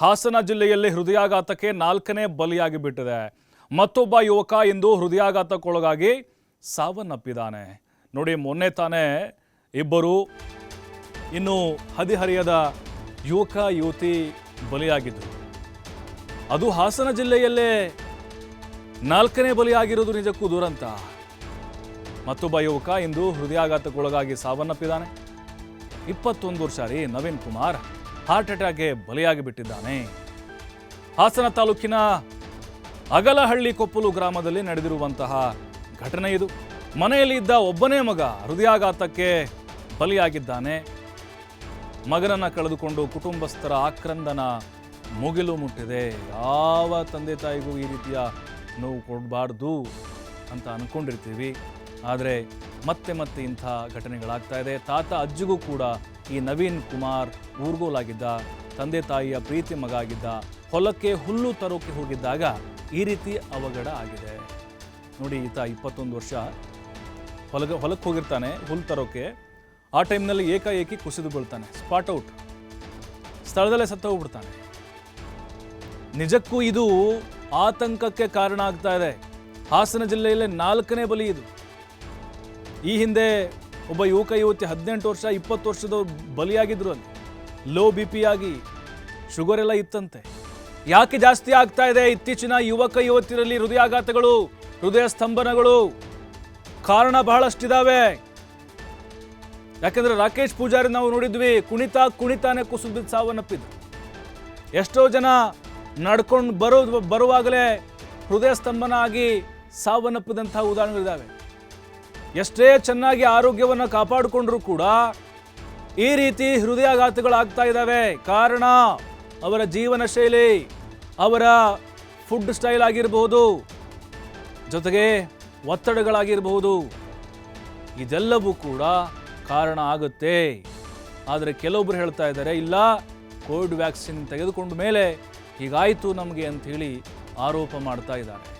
ಹಾಸನ ಜಿಲ್ಲೆಯಲ್ಲಿ ಹೃದಯಾಘಾತಕ್ಕೆ ನಾಲ್ಕನೇ ಬಲಿಯಾಗಿ ಬಿಟ್ಟಿದೆ ಮತ್ತೊಬ್ಬ ಯುವಕ ಇಂದು ಹೃದಯಾಘಾತಕ್ಕೊಳಗಾಗಿ ಸಾವನ್ನಪ್ಪಿದ್ದಾನೆ. ನೋಡಿ, ಮೊನ್ನೆ ತಾನೇ ಇಬ್ಬರು, ಇನ್ನು ಹದಿಹರಿಯದ ಯುವಕ, ಯುವತಿ ಬಲಿಯಾಗಿದ್ದರು. ಅದು ಹಾಸನ ಜಿಲ್ಲೆಯಲ್ಲೇ ನಾಲ್ಕನೇ ಬಲಿಯಾಗಿರೋದು ನಿಜಕ್ಕೂ ದುರಂತ. ಮತ್ತೊಬ್ಬ ಯುವಕ ಇಂದು ಹೃದಯಾಘಾತಕ್ಕೊಳಗಾಗಿ ಸಾವನ್ನಪ್ಪಿದ್ದಾನೆ. ಇಪ್ಪತ್ತೊಂದು ವರ್ಷ ನವೀನ್ ಕುಮಾರ್. ಹಾರ್ಟ್ ಅಟ್ಯಾಕ್ಗೆ ಬಲಿಯಾಗಿ ಬಿಟ್ಟಿದ್ದಾನೆ. ಹಾಸನ ತಾಲೂಕಿನ ಅಗಲಹಳ್ಳಿ ಕೊಪ್ಪಲು ಗ್ರಾಮದಲ್ಲಿ ನಡೆದಿರುವಂತಹ ಘಟನೆ ಇದು. ಮನೆಯಲ್ಲಿ ಇದ್ದ ಒಬ್ಬನೇ ಮಗ ಹೃದಯಾಘಾತಕ್ಕೆ ಬಲಿಯಾಗಿದ್ದಾನೆ. ಮಗನನ್ನ ಕಳೆದುಕೊಂಡು ಕುಟುಂಬಸ್ಥರ ಆಕ್ರಂದನ ಮುಗಿಲು ಮುಟ್ಟಿದೆ. ಯಾವ ತಂದೆ ತಾಯಿಗೂ ಈ ರೀತಿಯ ನೋವು ಕೊಡಬಾರ್ದು ಅಂತ ಅನ್ಕೊಂಡಿರ್ತೀವಿ. ಆದರೆ ಮತ್ತೆ ಮತ್ತೆ ಇಂಥ ಘಟನೆಗಳಾಗ್ತಾ ಇದೆ. ತಾತ ಅಜ್ಜಿಗೂ ಕೂಡ ಈ ನವೀನ್ ಕುಮಾರ್ ಊರ್ಗೋಲಾಗಿದ್ದ, ತಂದೆ ತಾಯಿಯ ಪ್ರೀತಿ ಮಗ ಆಗಿದ್ದ ಹೊಲಕ್ಕೆ ಹುಲ್ಲು ತರೋಕೆ ಹೋಗಿದ್ದಾಗ ಈ ರೀತಿ ಅವಘಡ ಆಗಿದೆ. ನೋಡಿ, ಈತ ಇಪ್ಪತ್ತೊಂದು ವರ್ಷ ಹೊಲಗ ಹೊಲಕ್ಕೆ ಹೋಗಿರ್ತಾನೆ, ಹುಲ್ಲು ತರೋಕೆ. ಆ ಟೈಮ್ನಲ್ಲಿ ಏಕಾಏಕಿ ಕುಸಿದು ಬೀಳ್ತಾನೆ, ಸ್ಪಾಟ್ ಔಟ್. ಸ್ಥಳದಲ್ಲೇ ಸತ್ತ ಹೋಗ್ಬಿಡ್ತಾನೆ. ನಿಜಕ್ಕೂ ಇದು ಆತಂಕಕ್ಕೆ ಕಾರಣ ಆಗ್ತಾ ಇದೆ. ಹಾಸನ ಜಿಲ್ಲೆಯಲ್ಲೇ ನಾಲ್ಕನೇ ಬಲಿ ಇದು. ಈ ಹಿಂದೆ ಒಬ್ಬ ಯುವಕ ಯುವತಿ ಹದಿನೆಂಟು ವರ್ಷ, ಇಪ್ಪತ್ತು ವರ್ಷದವ್ರು ಬಲಿಯಾಗಿದ್ರು ಅಲ್ಲಿ ಲೋ ಬಿ ಪಿ ಆಗಿ ಶುಗರ್ ಎಲ್ಲ ಇತ್ತಂತೆ. ಯಾಕೆ ಜಾಸ್ತಿ ಆಗ್ತಾ ಇದೆ? ಇತ್ತೀಚಿನ ಯುವಕ ಯುವತಿಯರಲ್ಲಿ ಹೃದಯಾಘಾತಗಳು, ಹೃದಯ ಸ್ತಂಭನಗಳು ಕಾರಣ ಬಹಳಷ್ಟಿದಾವೆ. ಯಾಕೆಂದ್ರೆ ರಾಕೇಶ್ ಪೂಜಾರಿ ನಾವು ನೋಡಿದ್ವಿ, ಕುಣಿತ ಕುಣಿತಾನೆ ಕುಸಿದು ಬಿದ್ದು ಸಾವನ್ನಪ್ಪಿದ್ರು. ಎಷ್ಟೋ ಜನ ನಡ್ಕೊಂಡು ಬರೋ ಬರುವಾಗಲೇ ಹೃದಯ ಸ್ತಂಭನ ಆಗಿ ಸಾವನ್ನಪ್ಪಿದಂತಹ ಉದಾಹರಣೆಗಳಿದ್ದಾವೆ ಎಷ್ಟೇ ಚೆನ್ನಾಗಿ ಆರೋಗ್ಯವನ್ನು ಕಾಪಾಡಿಕೊಂಡ್ರೂ ಕೂಡ ಈ ರೀತಿ ಹೃದಯಾಘಾತಗಳಾಗ್ತಾ ಇದ್ದಾವೆ. ಕಾರಣ ಅವರ ಜೀವನ ಶೈಲಿ, ಅವರ ಫುಡ್ ಸ್ಟೈಲ್ ಆಗಿರಬಹುದು, ಜೊತೆಗೆ ಒತ್ತಡಗಳಾಗಿರಬಹುದು. ಇದೆಲ್ಲವೂ ಕೂಡ ಕಾರಣ ಆಗುತ್ತೆ. ಆದರೆ ಕೆಲವೊಬ್ಬರು ಹೇಳ್ತಾ ಇದ್ದಾರೆ, ಇಲ್ಲ, ಕೋವಿಡ್ ವ್ಯಾಕ್ಸಿನ್ ತೆಗೆದುಕೊಂಡ ಮೇಲೆ ಹೀಗಾಯಿತು ನಮಗೆ ಅಂತ ಹೇಳಿ ಆರೋಪ ಮಾಡ್ತಾ ಇದ್ದಾರೆ.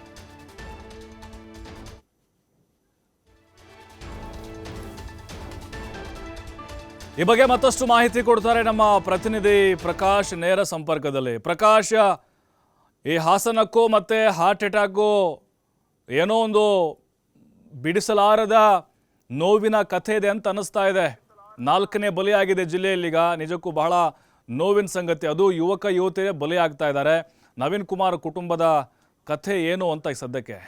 ಈ ಬಗ್ಗೆ ಮತ್ತಷ್ಟು ಮಾಹಿತಿ ಕೊಡ್ತಾರೆ ನಮ್ಮ ಪ್ರತಿನಿಧಿ ಪ್ರಕಾಶ್ ನೇರ ಸಂಪರ್ಕದಲ್ಲಿ. ಪ್ರಕಾಶ್, ಈ ಹಾಸನಕ್ಕೂ ಮತ್ತೆ ಹಾರ್ಟ್ ಅಟ್ಯಾಕು ಏನೋ ಒಂದು ಬಿಡಿಸಲಾರದ ನೋವಿನ ಕಥೆ ಇದೆ ಅಂತ ಅನ್ನಿಸ್ತಾ ಇದೆ. ನಾಲ್ಕನೇ ಬಲಿಯಾಗಿದೆ ಜಿಲ್ಲೆಯಲ್ಲೀಗ ನಿಜಕ್ಕೂ ಬಹಳ ನೋವಿನ ಸಂಗತಿ. ಅದು ಯುವಕ ಯುವತಿಯೇ ಬಲಿಯಾಗ್ತಾ ಇದ್ದಾರೆ. ನವೀನ್ ಕುಮಾರ್ ಕುಟುಂಬದ ಕಥೆ ಏನು ಅಂತ ಈ ಸದ್ಯಕ್ಕೆ?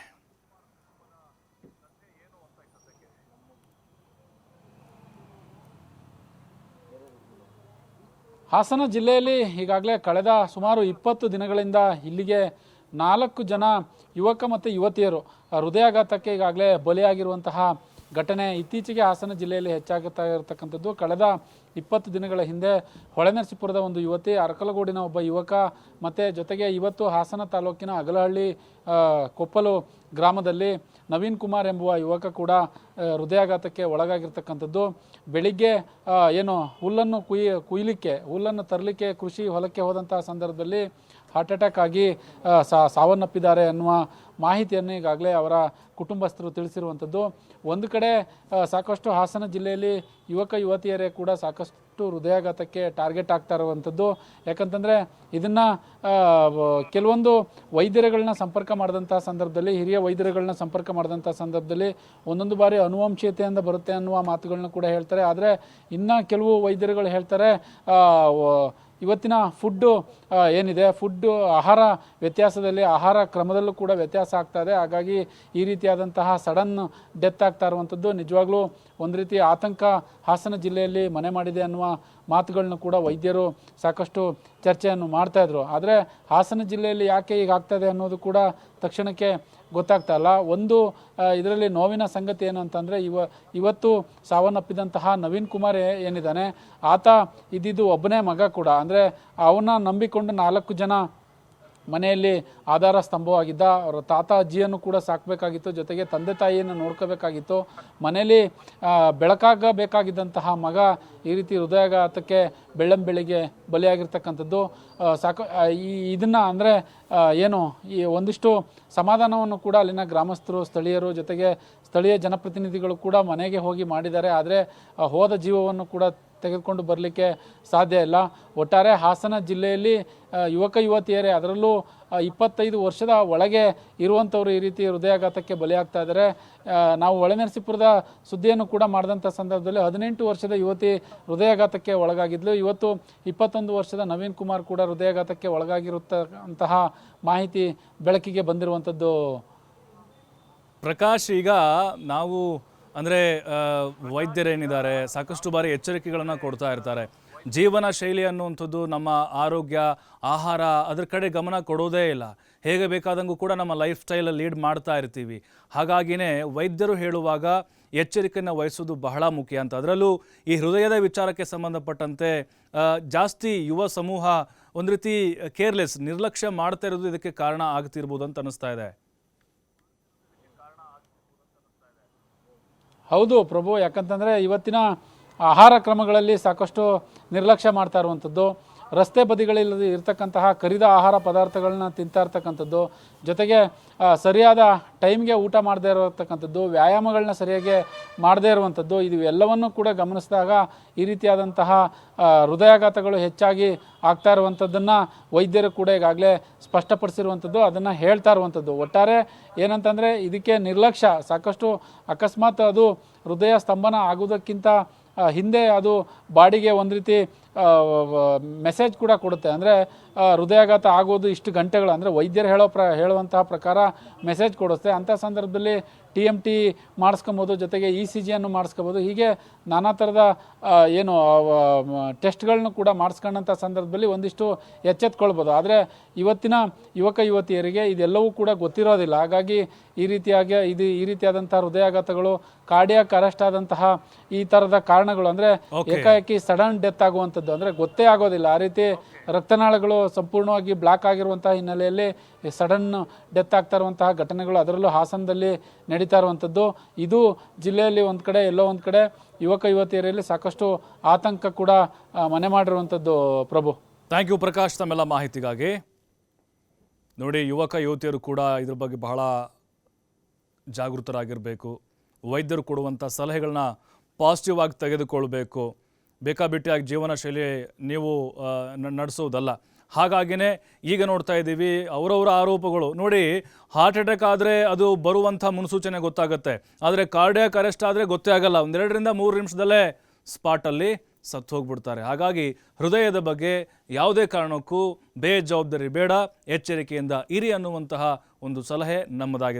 ಹಾಸನ ಜಿಲ್ಲೆಯಲ್ಲಿ ಈಗಾಗಲೇ ಕಳೆದ ಸುಮಾರು ಇಪ್ಪತ್ತು ದಿನಗಳಿಂದ ಇಲ್ಲಿಗೆ ನಾಲ್ಕು ಜನ ಯುವಕ ಮತ್ತು ಯುವತಿಯರು ಹೃದಯಾಘಾತಕ್ಕೆ ಈಗಾಗಲೇ ಬಲಿಯಾಗಿರುವಂತಹ ಘಟನೆ ಇತ್ತೀಚೆಗೆ ಹಾಸನ ಜಿಲ್ಲೆಯಲ್ಲಿ ಹೆಚ್ಚಾಗುತ್ತಾ ಇರತಕ್ಕಂಥದ್ದು. ಕಳೆದ ಇಪ್ಪತ್ತು ದಿನಗಳ ಹಿಂದೆ ಹೊಳೆನರಸೀಪುರದ ಒಂದು ಯುವತಿ, ಅರಕಲಗೂಡಿನ ಒಬ್ಬ ಯುವಕ ಮತ್ತು ಜೊತೆಗೆ ಇವತ್ತು ಹಾಸನ ತಾಲೂಕಿನ ಅಗಲಹಳ್ಳಿ ಕೊಪ್ಪಲು ಗ್ರಾಮದಲ್ಲಿ ನವೀನ್ ಕುಮಾರ್ ಎಂಬುವ ಯುವಕ ಕೂಡ ಹೃದಯಾಘಾತಕ್ಕೆ ಒಳಗಾಗಿರ್ತಕ್ಕಂಥದ್ದು. ಬೆಳಿಗ್ಗೆ ಏನು ಹುಲ್ಲನ್ನು ಕುಯ್, ಕುಯ್ಲಿಕ್ಕೆ, ಹುಲ್ಲನ್ನು ತರಲಿಕ್ಕೆ ಕೃಷಿ ಹೊಲಕ್ಕೆ ಹೋದಂಥ ಸಂದರ್ಭದಲ್ಲಿ ಹಾರ್ಟ್ ಅಟ್ಯಾಕ್ ಆಗಿ ಸಾವನ್ನಪ್ಪಿದ್ದಾರೆ ಅನ್ನುವ ಮಾಹಿತಿಯನ್ನು ಈಗಾಗಲೇ ಅವರ ಕುಟುಂಬಸ್ಥರು ತಿಳಿಸಿರುವಂಥದ್ದು. ಒಂದು ಕಡೆ ಸಾಕಷ್ಟು ಹಾಸನ ಜಿಲ್ಲೆಯಲ್ಲಿ ಯುವಕ ಯುವತಿಯರೇ ಕೂಡ ಸಾಕಷ್ಟು ಹೃದಯಾಘಾತಕ್ಕೆ ಟಾರ್ಗೆಟ್ ಆಗ್ತಾ ಇರುವಂಥದ್ದು. ಯಾಕಂತಂದರೆ ಇದನ್ನು ಕೆಲವೊಂದು ವೈದ್ಯರುಗಳನ್ನ ಸಂಪರ್ಕ ಮಾಡಿದಂಥ ಸಂದರ್ಭದಲ್ಲಿ, ಹಿರಿಯ ವೈದ್ಯರುಗಳನ್ನ ಸಂಪರ್ಕ ಮಾಡಿದಂಥ ಸಂದರ್ಭದಲ್ಲಿ ಒಂದೊಂದು ಬಾರಿ ಅನುವಂಶೀಯತೆಯಿಂದ ಬರುತ್ತೆ ಅನ್ನುವ ಮಾತುಗಳನ್ನ ಕೂಡ ಹೇಳ್ತಾರೆ. ಆದರೆ ಇನ್ನು ಕೆಲವು ವೈದ್ಯರುಗಳು ಹೇಳ್ತಾರೆ ಇವತ್ತಿನ ಫುಡ್ಡು ಏನಿದೆ? ಫುಡ್ಡು ಆಹಾರ ವ್ಯತ್ಯಾಸದಲ್ಲಿ, ಆಹಾರ ಕ್ರಮದಲ್ಲೂ ಕೂಡ ವ್ಯತ್ಯಾಸ ಆಗ್ತಾ ಇದೆ. ಹಾಗಾಗಿ ಈ ರೀತಿಯಾದಂತಹ ಸಡನ್ ಡೆತ್ ಆಗ್ತಾ ಇರುವಂಥದ್ದು ನಿಜವಾಗ್ಲೂ ಒಂದು ರೀತಿ ಆತಂಕ ಹಾಸನ ಜಿಲ್ಲೆಯಲ್ಲಿ ಮನೆ ಮಾಡಿದೆ ಅನ್ನುವ ಮಾತುಗಳನ್ನ ಕೂಡ ವೈದ್ಯರು ಸಾಕಷ್ಟು ಚರ್ಚೆಯನ್ನು ಮಾಡ್ತಾಯಿದ್ರು ಆದರೆ ಹಾಸನ ಜಿಲ್ಲೆಯಲ್ಲಿ ಯಾಕೆ ಈಗ ಆಗ್ತಾಯಿದೆ ಅನ್ನೋದು ಕೂಡ ತಕ್ಷಣಕ್ಕೆ ಗೊತ್ತಾಗ್ತಾ ಇಲ್ಲ. ಒಂದು ಇದರಲ್ಲಿ ನೋವಿನ ಸಂಗತಿ ಏನು ಅಂತಂದರೆ, ಇವ, ಇವತ್ತು ಸಾವನ್ನಪ್ಪಿದಂತಹ ನವೀನ್ ಕುಮಾರ್ ಏನಿದ್ದಾನೆ, ಆತ ಇದ್ದಿದ್ದು ಒಬ್ಬನೇ ಮಗ ಕೂಡ. ಅಂದರೆ ಅವನ ನಂಬಿಕೊಂಡು ನಾಲ್ಕು ಜನ ಮನೆಯಲ್ಲಿ ಆಧಾರ ಸ್ತಂಭವಾಗಿದ್ದ, ಅವರ ತಾತ ಅಜ್ಜಿಯನ್ನು ಕೂಡ ಸಾಕಬೇಕಾಗಿತ್ತು, ಜೊತೆಗೆ ತಂದೆ ತಾಯಿಯನ್ನು ನೋಡ್ಕೋಬೇಕಾಗಿತ್ತು. ಮನೆಯಲ್ಲಿ ಬೆಳಕಾಗಬೇಕಾಗಿದ್ದಂತಹ ಮಗ ಈ ರೀತಿ ಹೃದಯಾಘಾತಕ್ಕೆ ಬೆಳ್ಳಂಬೆಳಿಗ್ಗೆ ಬಲಿಯಾಗಿರ್ತಕ್ಕಂಥದ್ದು ಸಾಕು ಈ, ಇದನ್ನು ಅಂದರೆ ಏನು, ಈ ಒಂದಿಷ್ಟು ಸಮಾಧಾನವನ್ನು ಕೂಡ ಅಲ್ಲಿನ ಗ್ರಾಮಸ್ಥರು, ಸ್ಥಳೀಯರು ಜೊತೆಗೆ ಸ್ಥಳೀಯ ಜನಪ್ರತಿನಿಧಿಗಳು ಕೂಡ ಮನೆಗೆ ಹೋಗಿ ಮಾಡಿದ್ದಾರೆ. ಆದರೆ ಹೋದ ಜೀವವನ್ನು ಕೂಡ ತೆಗೆದುಕೊಂಡು ಬರಲಿಕ್ಕೆ ಸಾಧ್ಯ ಇಲ್ಲ. ಒಟ್ಟಾರೆ ಹಾಸನ ಜಿಲ್ಲೆಯಲ್ಲಿ ಯುವಕ ಯುವತಿಯರೇ ಅದರಲ್ಲೂ ಇಪ್ಪತ್ತೈದು ವರ್ಷದ ಒಳಗೆ ಇರುವಂಥವ್ರು ಈ ರೀತಿ ಹೃದಯಾಘಾತಕ್ಕೆ ಬಲಿಯಾಗ್ತಾ ಇದ್ದಾರೆ. ನಾವು ಒಳನರಸೀಪುರದ ಸುದ್ದಿಯನ್ನು ಕೂಡ ಮಾಡಿದಂಥ ಸಂದರ್ಭದಲ್ಲಿ ಹದಿನೆಂಟು ವರ್ಷದ ಯುವತಿ ಹೃದಯಾಘಾತಕ್ಕೆ ಒಳಗಾಗಿದ್ಲು. ಇವತ್ತು ಇಪ್ಪತ್ತೊಂದು ವರ್ಷದ ನವೀನ್ ಕುಮಾರ್ ಕೂಡ ಹೃದಯಾಘಾತಕ್ಕೆ ಒಳಗಾಗಿರುತ್ತಂತಹ ಮಾಹಿತಿ ಬೆಳಕಿಗೆ ಬಂದಿರುವಂಥದ್ದು. ಪ್ರಕಾಶ್, ಈಗ ನಾವು ಅಂದರೆ ವೈದ್ಯರೇನಿದ್ದಾರೆ, ಸಾಕಷ್ಟು ಬಾರಿ ಎಚ್ಚರಿಕೆಗಳನ್ನು ಕೊಡ್ತಾ ಇರ್ತಾರೆ. ಜೀವನ ಶೈಲಿ ಅನ್ನುವಂಥದ್ದು, ನಮ್ಮ ಆರೋಗ್ಯ, ಆಹಾರ ಅದ್ರ ಕಡೆ ಗಮನ ಕೊಡೋದೇ ಇಲ್ಲ. ಹೇಗೆ ಬೇಕಾದಂಗೂ ಕೂಡ ನಮ್ಮ ಲೈಫ್ ಸ್ಟೈಲ್ ಲೀಡ್ ಮಾಡ್ತಾ ಇರ್ತೀವಿ. ಹಾಗಾಗಿನೇ ವೈದ್ಯರು ಹೇಳುವಾಗ ಎಚ್ಚರಿಕೆಯನ್ನು ವಹಿಸೋದು ಬಹಳ ಮುಖ್ಯ ಅಂತ. ಅದರಲ್ಲೂ ಈ ಹೃದಯದ ವಿಚಾರಕ್ಕೆ ಸಂಬಂಧಪಟ್ಟಂತೆ ಜಾಸ್ತಿ ಯುವ ಸಮೂಹ ಒಂದು ರೀತಿ ಕೇರ್ಲೆಸ್, ನಿರ್ಲಕ್ಷ್ಯ ಮಾಡ್ತಾ ಇರೋದು ಇದಕ್ಕೆ ಕಾರಣ ಆಗ್ತಿರ್ಬೋದು ಅಂತ ಅನಿಸ್ತಾ ಇದೆ. ಹೌದು ಪ್ರಭು, ಯಾಕಂತಂದರೆ ಇವತ್ತಿನ ಆಹಾರ ಕ್ರಮಗಳಲ್ಲಿ ಸಾಕಷ್ಟು ನಿರ್ಲಕ್ಷ್ಯ ಮಾಡ್ತಾ ಇರುವಂಥದ್ದು. ರಸ್ತೆ ಬದಿಗಳಲ್ಲಿ ಇರ್ತಕ್ಕಂತಹ ಕರಿದ ಆಹಾರ ಪದಾರ್ಥಗಳನ್ನ ತಿಂತಾ ಇರ್ತಕ್ಕಂಥದ್ದು. ಜೊತೆಗೆ ಸರಿಯಾದ ಟೈಮ್ಗೆ ಊಟ ಮಾಡದೇ ಇರತಕ್ಕಂಥದ್ದು, ವ್ಯಾಯಾಮಗಳನ್ನ ಸರಿಯಾಗಿ ಮಾಡದೇ ಇರುವಂಥದ್ದು ಇದು ಎಲ್ಲವನ್ನೂ ಕೂಡ ಗಮನಿಸಿದಾಗ ಈ ರೀತಿಯಾದಂತಹ ಹೃದಯಾಘಾತಗಳು ಹೆಚ್ಚಾಗಿ ಆಗ್ತಾ ಇರುವಂಥದ್ದನ್ನು ವೈದ್ಯರು ಕೂಡ ಈಗಾಗಲೇ ಸ್ಪಷ್ಟಪಡಿಸಿರುವಂಥದ್ದು, ಅದನ್ನು ಹೇಳ್ತಾ ಇರುವಂಥದ್ದು. ಒಟ್ಟಾರೆ ಏನಂತಂದರೆ, ಇದಕ್ಕೆ ನಿರ್ಲಕ್ಷ್ಯ, ಸಾಕಷ್ಟು ಅಕಸ್ಮಾತ್ ಅದು ಹೃದಯ ಸ್ತಂಭನ ಆಗುವುದಕ್ಕಿಂತ ಹಿಂದೆ ಅದು ಬಾಡಿಗೆ ಒಂದು ರೀತಿ ಮೆಸೇಜ್ ಕೂಡ ಕೊಡುತ್ತೆ. ಅಂದರೆ ಹೃದಯಾಘಾತ ಆಗೋದು ಇಷ್ಟು ಗಂಟೆಗಳು. ಅಂದರೆ ವೈದ್ಯರು ಹೇಳೋ ಪ್ರ, ಹೇಳುವಂತಹ ಪ್ರಕಾರ ಮೆಸೇಜ್ ಕೊಡುತ್ತೆ. ಅಂಥ ಸಂದರ್ಭದಲ್ಲಿ ಟಿ ಎಂ ಟಿ ಮಾಡಿಸ್ಕೊಬೋದು ಜೊತೆಗೆ ಇ ಸಿ ಜಿಯನ್ನು ಮಾಡಿಸ್ಕೋಬೋದು. ಹೀಗೆ ನಾನಾ ಥರದ ಏನು ಟೆಸ್ಟ್ಗಳನ್ನು ಕೂಡ ಮಾಡಿಸ್ಕೊಂಡಂಥ ಸಂದರ್ಭದಲ್ಲಿ ಒಂದಿಷ್ಟು ಎಚ್ಚೆತ್ಕೊಳ್ಬೋದು. ಆದರೆ ಇವತ್ತಿನ ಯುವಕ ಯುವತಿಯರಿಗೆ ಇದೆಲ್ಲವೂ ಕೂಡ ಗೊತ್ತಿರೋದಿಲ್ಲ. ಹಾಗಾಗಿ ಈ ರೀತಿಯಾಗಿ ಇದು ಈ ರೀತಿಯಾದಂಥ ಹೃದಯಾಘಾತಗಳು ಕಾರ್ಡಿಯಾಕ್ ಅರೆಸ್ಟ್ ಆದಂತಹ ಈ ಥರದ ಕಾರಣಗಳು ಅಂದರೆ ಏಕಾಏಕಿ ಸಡನ್ ಡೆತ್ ಆಗುವಂಥದ್ದು ಅಂದರೆ ಗೊತ್ತೇ ಆಗೋದಿಲ್ಲ. ಆ ರೀತಿ ರಕ್ತನಾಳಗಳು ಸಂಪೂರ್ಣವಾಗಿ ಬ್ಲಾಕ್ ಆಗಿರುವಂತಹ ಹಿನ್ನೆಲೆಯಲ್ಲಿ ಸಡನ್ ಡೆತ್ ಆಗ್ತಾ ಇರುವಂತಹ ಘಟನೆಗಳು ಅದರಲ್ಲೂ ಹಾಸನದಲ್ಲಿ ನಡೀತಾ ಇರುವಂಥದ್ದು. ಇದು ಜಿಲ್ಲೆಯಲ್ಲಿ ಒಂದು ಕಡೆ ಎಲ್ಲೋ ಒಂದು ಕಡೆ ಯುವಕ ಯುವತಿಯರಲ್ಲಿ ಸಾಕಷ್ಟು ಆತಂಕ ಕೂಡ ಮನೆ ಮಾಡಿರುವಂಥದ್ದು ಪ್ರಭು. ಥ್ಯಾಂಕ್ ಯು ಪ್ರಕಾಶ್ ತಮ್ಮೆಲ್ಲ ಮಾಹಿತಿಗಾಗಿ. ನೋಡಿ ಯುವಕ ಯುವತಿಯರು ಕೂಡ ಇದ್ರ ಬಗ್ಗೆ ಬಹಳ ಜಾಗೃತರಾಗಿರಬೇಕು. ವೈದ್ಯರು ಕೊಡುವಂಥ ಸಲಹೆಗಳನ್ನ ಪಾಸಿಟಿವ್ ಆಗಿ ತೆಗೆದುಕೊಳ್ಬೇಕು. ಬೇಕಾಬಿಟ್ಟಿಯಾಗಿ ಜೀವನ ಶೈಲಿ ನೀವು ಆ, ಹಾಗಾಗಿನೇ ಈಗ ನೋಡ್ತಾ ಇದ್ದೀವಿ ಅವರವರ ಆರೋಪಗಳು. ನೋಡಿ ಹಾರ್ಟ್ ಅಟ್ಯಾಕ್ ಆದರೆ ಅದು ಬರುವಂಥ ಮುನ್ಸೂಚನೆ ಗೊತ್ತಾಗುತ್ತೆ. ಆದರೆ ಕಾರ್ಡಿಯಾಕ್ ಅರೆಸ್ಟ್ ಆದರೆ ಗೊತ್ತೇ ಆಗಲ್ಲ. ಒಂದೆರಡರಿಂದ ಮೂರು ನಿಮಿಷದಲ್ಲೇ ಸ್ಪಾಟಲ್ಲಿ ಸತ್ತು ಹೋಗ್ಬಿಡ್ತಾರೆ. ಹಾಗಾಗಿ ಹೃದಯದ ಬಗ್ಗೆ ಯಾವುದೇ ಕಾರಣಕ್ಕೂ ಬೇಜವಾಬ್ದಾರಿ ಬೇಡ. ಎಚ್ಚರಿಕೆಯಿಂದ ಇರಿ ಅನ್ನುವಂತಹ ಒಂದು ಸಲಹೆ ನಮ್ಮದಾಗಿದೆ.